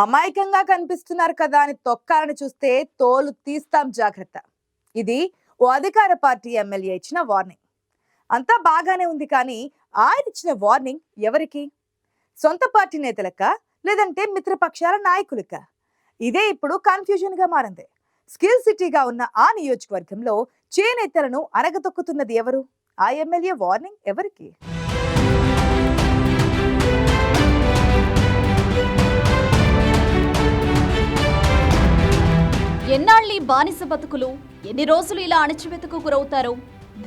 అమాయకంగా కనిపిస్తున్నారు కదా అని తొక్కాలని చూస్తే తోలు తీస్తాం జాగ్రత్త. ఇది ఓ అధికార పార్టీ ఎమ్మెల్యే ఇచ్చిన వార్నింగ్. అంతా బాగానే ఉంది కానీ ఆయన ఇచ్చిన వార్నింగ్ ఎవరికి? సొంత పార్టీ నేతలక లేదంటే మిత్రపక్షాల నాయకులక? ఇదే ఇప్పుడు కన్ఫ్యూజన్గా మారింది. స్కిల్ సిటీగా ఉన్న ఆ నియోజకవర్గంలో చేనేతలను అరగతొక్కుతున్నది ఎవరు? ఆ ఎమ్మెల్యే వార్నింగ్ ఎవరికి? బానిస బతుకులు ఎన్ని రోజులు ఇలా అణచివేతకు గురవుతారు?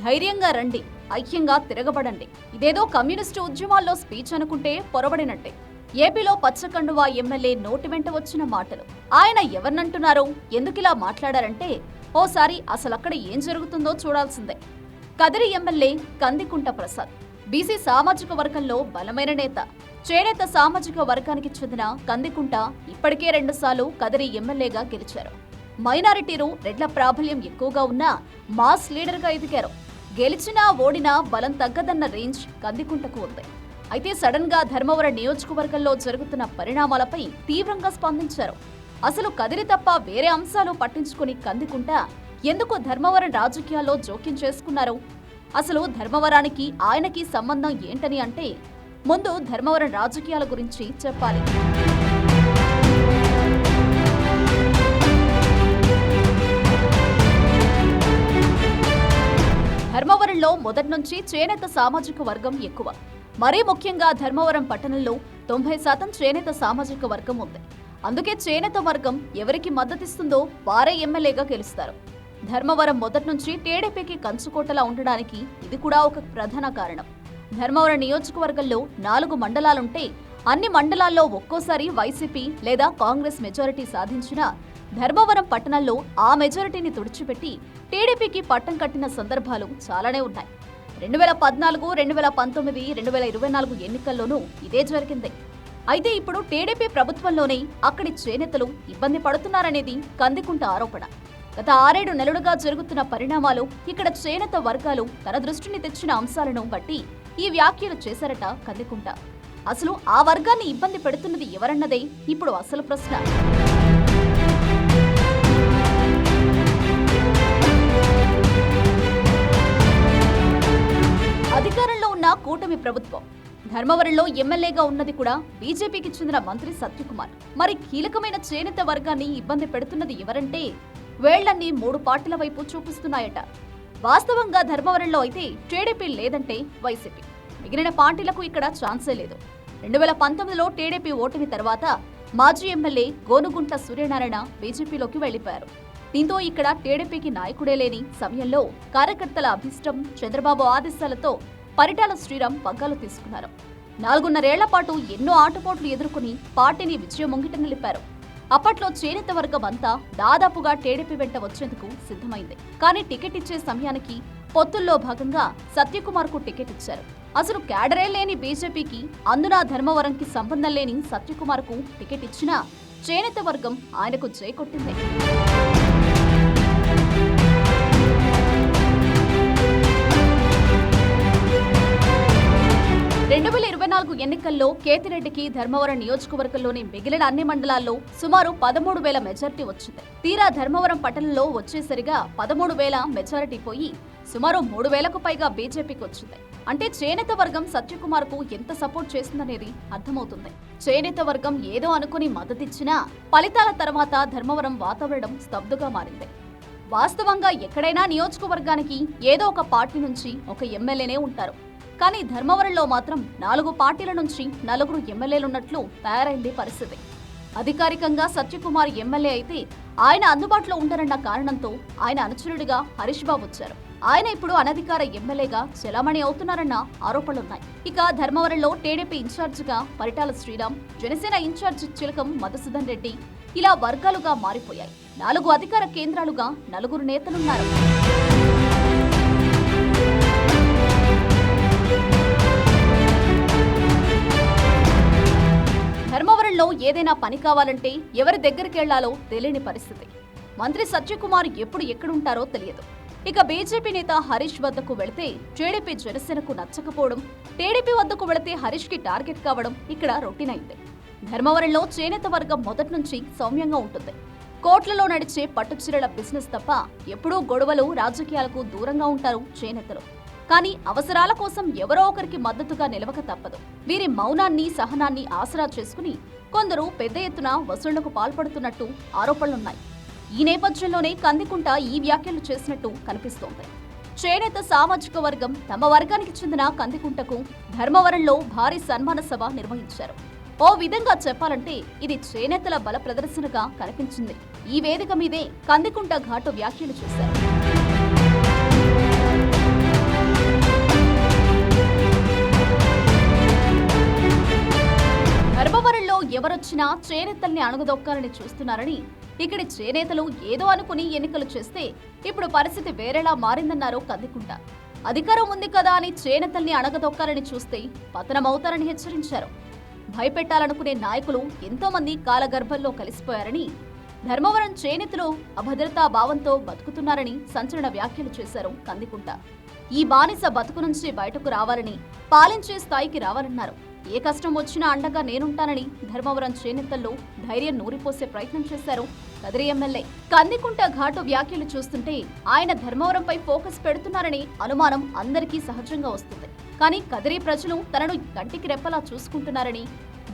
ధైర్యంగా రండి ఐక్యంగా తిరగబడండి. ఇదేదో కమ్యూనిస్టు ఉద్యమాల్లో స్పీచ్ అనుకుంటే పొరబడినట్టే. ఏపీలో పచ్చకండువా ఎమ్మెల్యే నోటి వెంట వచ్చిన మాటలు. ఆయన ఎవరినంటున్నారు? ఎందుకిలా మాట్లాడారంటే ఓసారి అసలక్కడ ఏం జరుగుతుందో చూడాల్సిందే. కదిరి ఎమ్మెల్యే కందికుంట ప్రసాద్ బీసీ సామాజిక వర్గంలో బలమైన నేత. చేనేత సామాజిక వర్గానికి చెందిన కందికుంట ఇప్పటికే రెండుసార్లు కదిరి ఎమ్మెల్యేగా గెలిచారు. మైనారిటీలు రెడ్ల ప్రాబల్యం ఎక్కువగా ఉన్న మాస్ లీడర్గా ఎదిగారు. గెలిచినా ఓడినా బలం తగ్గదన్న రేంజ్ కందికుంటకు ఉంది. అయితే సడన్గా ధర్మవరం నియోజకవర్గంలో జరుగుతున్న పరిణామాలపై తీవ్రంగా స్పందించారు. అసలు కదిరి తప్ప వేరే అంశాలు పట్టించుకుని కందికుంట ఎందుకు ధర్మవరం రాజకీయాల్లో జోక్యం చేసుకున్నారు? అసలు ధర్మవరానికి ఆయనకి సంబంధం ఏంటని అంటే ముందు ధర్మవరం రాజకీయాల గురించి చెప్పాలి. ధర్మవరంలో మొదటి నుంచి చేనేత సామాజిక వర్గం ఎక్కువ. మరీ ముఖ్యంగా ధర్మవరం పట్టణంలో తొంభై శాతం చేనేత సామాజిక వర్గం ఉంది. అందుకే చేనేత వర్గం ఎవరికి మద్దతిస్తుందో వారే ఎమ్మెల్యేగా గెలుస్తారు. ధర్మవరం మొదటి నుంచి టీడీపీకి కంచుకోటలా ఉండడానికి ఇది కూడా ఒక ప్రధాన కారణం. ధర్మవరం నియోజకవర్గంలో నాలుగు మండలాలుంటే అన్ని మండలాల్లో ఒక్కోసారి వైసీపీ లేదా కాంగ్రెస్ మెజారిటీ సాధించినా ధర్మవరం పట్టణంలో ఆ మెజారిటీని తుడిచిపెట్టి టీడీపీకి పట్టం కట్టిన సందర్భాలు చాలానే ఉన్నాయి. రెండు వేల పద్నాలుగు రెండు వేల పంతొమ్మిది రెండు వేల ఇరవై నాలుగు ఎన్నికల్లోనూ ఇదే జరిగింది. అయితే ఇప్పుడు టీడీపీ ప్రభుత్వంలోనే అక్కడి చేనేతలు ఇబ్బంది పడుతున్నారనేది కందికుంట ఆరోపణ. గత ఆరేడు నెలలుగా జరుగుతున్న పరిణామాలు ఇక్కడ చేనేత వర్గాలు తన దృష్టిని తెచ్చిన అంశాలను బట్టి ఈ వ్యాఖ్యలు చేశారట కందికుంట. అసలు ఆ వర్గాన్ని ఇబ్బంది పెడుతున్నది ఎవరన్నదే ఇప్పుడు అసలు ప్రశ్న. ప్రభుత్వం. ధర్మవరంలో ఎమ్మెల్యేగా ఉన్నది కూడా బీజేపీకి చెందిన మంత్రి సత్యకుమార్. మరి కీలకమైన చేనేత వర్గాన్ని ఇబ్బంది పెడుతున్నది ఎవరంటే వేళ్ళన్నీ మూడు పార్టీల వైపు చూపిస్తున్నాయట. వాస్తవంగా ధర్మవరంలో అయితే టీడీపీ లేదంటే వైసీపీ. మిగిలిన పార్టీలకు ఇక్కడ ఛాన్సే లేదు. రెండు వేల పంతొమ్మిదిలో టీడీపీ ఓటమి తర్వాత మాజీ ఎమ్మెల్యే గోనుగుంట సూర్యనారాయణ బీజేపీలోకి వెళ్ళిపోయారు దీంతో ఇక్కడ టీడీపీకి నాయకుడే లేని సమయంలో కార్యకర్తల అభిష్టం చంద్రబాబు ఆదేశాలతో పరిటాల శ్రీరామ్ పగ్గాలు తీసుకున్నారు. నాలుగున్నరేళ్ళ పాటు ఎన్నో ఆటపోట్లు ఎదుర్కొని పార్టీని విజయం ముంగిట నిలిపారు. అప్పట్లో చేనేత వర్గం అంతా దాదాపుగా టీడీపీ వెంట వచ్చేందుకు సిద్ధమైంది. కానీ టికెట్ ఇచ్చే సమయానికి పొత్తుల్లో భాగంగా సత్యకుమార్కు టికెట్ ఇచ్చారు. అసలు క్యాడరే లేని బీజేపీకి అందునా ధర్మవరంకి సంబంధం లేని సత్యకుమార్కు టికెట్ ఇచ్చినా చేనేత వర్గం ఆయనకు జై ఎన్నికల్లో కేతిరెడ్డికి ధర్మవరం నియోజకవర్గంలోని మిగిలిన అన్ని మండలాల్లో సుమారు పదమూడు వేల మెజారిటీ వచ్చింది. తీరా ధర్మవరం పట్టణంలో వచ్చేసరిగా పదమూడు వేల మెజారిటీ పోయి సుమారు మూడు వేలకు పైగా బీజేపీకి వచ్చింది. అంటే చేనేత వర్గం సత్యకుమార్కు ఎంత సపోర్ట్ చేసిందనేది అర్థమవుతుంది. చేనేత వర్గం ఏదో అనుకుని మద్దతిచ్చినా ఫలితాల తర్వాత ధర్మవరం వాతావరణం స్తబ్దుగా మారింది. వాస్తవంగా ఎక్కడైనా నియోజకవర్గానికి ఏదో ఒక పార్టీ నుంచి ఒక ఎమ్మెల్యేనే ఉంటారు. కానీ ధర్మవరంలో మాత్రం నాలుగు పార్టీల నుంచి నలుగురు ఎమ్మెల్యేలున్నట్లు తయారైంది పరిస్థితి. అధికారికంగా సత్యకుమార్ ఎమ్మెల్యే అయితే ఆయన అందుబాటులో ఉండరన్న కారణంతో ఆయన అనుచరుడిగా హరీష్ బాబు వచ్చారు. ఆయన ఇప్పుడు అనధికార ఎమ్మెల్యేగా చెలామణి అవుతున్నారన్న ఆరోపణలున్నాయి. ఇక ధర్మవరంలో టీడీపీ ఇన్ఛార్జిగా పరిటాల శ్రీరామ్ జనసేన ఇన్ఛార్జి చిలకం మధుసూదన్ రెడ్డి ఇలా వర్గాలుగా మారిపోయాయి. నాలుగు అధికార కేంద్రాలుగా నలుగురు నేతలున్నారు. రాష్ట్రంలో ఏదైనా పని కావాలంటే ఎవరి దగ్గరికి వెళ్ళాలో తెలియని పరిస్థితి. మంత్రి సత్యకుమార్ ఎప్పుడు ఎక్కడుంటారో తెలియదు. ఇక బీజేపీ నేత హరీష్ వద్దకు వెళితే టీడీపీ జనసేనకు నచ్చకపోవడం టీడీపీ వద్దకు వెళితే హరీష్కి టార్గెట్ కావడం ఇక్కడ రొటీన్ అయింది. ధర్మవరంలో చేనేత వర్గం మొదటి నుంచి సౌమ్యంగా ఉంటుంది. కోట్లలో నడిచే పట్టుచీరల బిజినెస్ తప్ప ఎప్పుడూ గొడవలు రాజకీయాలకు దూరంగా ఉంటారు చేనేతలు. కానీ అవసరాల కోసం ఎవరో ఒకరికి మద్దతుగా నిలవక తప్పదు. వీరి మౌనాన్ని సహనాన్ని ఆసరా చేసుకుని కొందరు పెద్ద ఎత్తున వసూళ్ళకు పాల్పడుతున్నట్టు ఆరోపణలున్నాయి. ఈ నేపథ్యంలోనే కందికుంట ఈ వ్యాఖ్యలు చేసినట్టు కనిపిస్తోంది. చేనేత సామాజిక వర్గం తమ వర్గానికి చెందిన కందికుంటకు ధర్మవరంలో భారీ సన్మాన సభ నిర్వహించారు. ఓ విధంగా చెప్పాలంటే ఇది చేనేతల బల ప్రదర్శనగా కనిపించింది. ఈ వేదిక మీదే కందికుంట ఘాటు వ్యాఖ్యలు చేశారు. ఎవరొచ్చినా చేనేతల్ని అణగదొక్కాలని చూస్తున్నారని ఇక్కడి చేనేతలు ఏదో అనుకుని ఎన్నికలు చేస్తే ఇప్పుడు పరిస్థితి వేరేలా మారిందన్నారు కందికుంట. అధికారం ఉంది కదా అని చేనేతల్ని అణగదొక్కాలని చూస్తే పతనమవుతారని హెచ్చరించారు. భయపెట్టాలనుకునే నాయకులు ఎంతోమంది కాలగర్భంలో కలిసిపోయారని ధర్మవరం చేనేతలు అభద్రతా భావంతో బతుకుతున్నారని సంచలన వ్యాఖ్యలు చేశారు కందికుంట. ఈ బానిస బతుకు నుంచి బయటకు రావాలని పాలించే స్థాయికి రావాలన్నారు. ఏ కష్టం వచ్చినా అండగా నేనుంటానని ధర్మవరం చేనేతల్లో ధైర్యం నూరిపోసే ప్రయత్నం చేశారు కదిరి ఎమ్మెల్యే. కందికుంట ఘాటు వ్యాఖ్యలు చూస్తుంటే ఆయన ధర్మవరంపై ఫోకస్ పెడుతున్నారని అనుమానం అందరికీ సహజంగా వస్తుంది. కానీ కదిరి ప్రజలు తనను కంటికి రెప్పలా చూసుకుంటున్నారని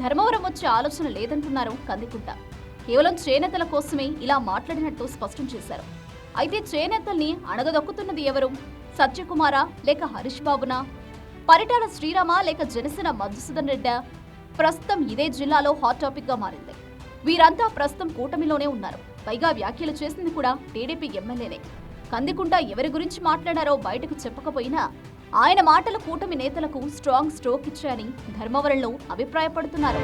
ధర్మవరం వచ్చే ఆలోచన లేదంటున్నారు కందికుంట. కేవలం చేనేతల కోసమే ఇలా మాట్లాడినట్టు స్పష్టం చేశారు. అయితే చేనేతల్ని అణగదొక్కుతున్నది ఎవరు? సత్యకుమారా లేక హరీష్ బాబునా? పరిటాల శ్రీరామ లేక జనసేన మధుసూదన్ రెడ్డ ప్రస్తుతం ఇదే జిల్లాలో హాట్ టాపిక్గా మారింది. వీరంతా ప్రస్తుతం కూటమిలోనే ఉన్నారు. పైగా వ్యాఖ్యలు చేసింది కూడా టీడీపీ ఎమ్మెల్యేనే కందికుంట ఎవరి గురించి మాట్లాడారో బయటకు చెప్పకపోయినా ఆయన మాటలు కూటమి నేతలకు స్ట్రాంగ్ స్ట్రోక్ ఇచ్చాయని ధర్మవరంలో అభిప్రాయపడుతున్నారు.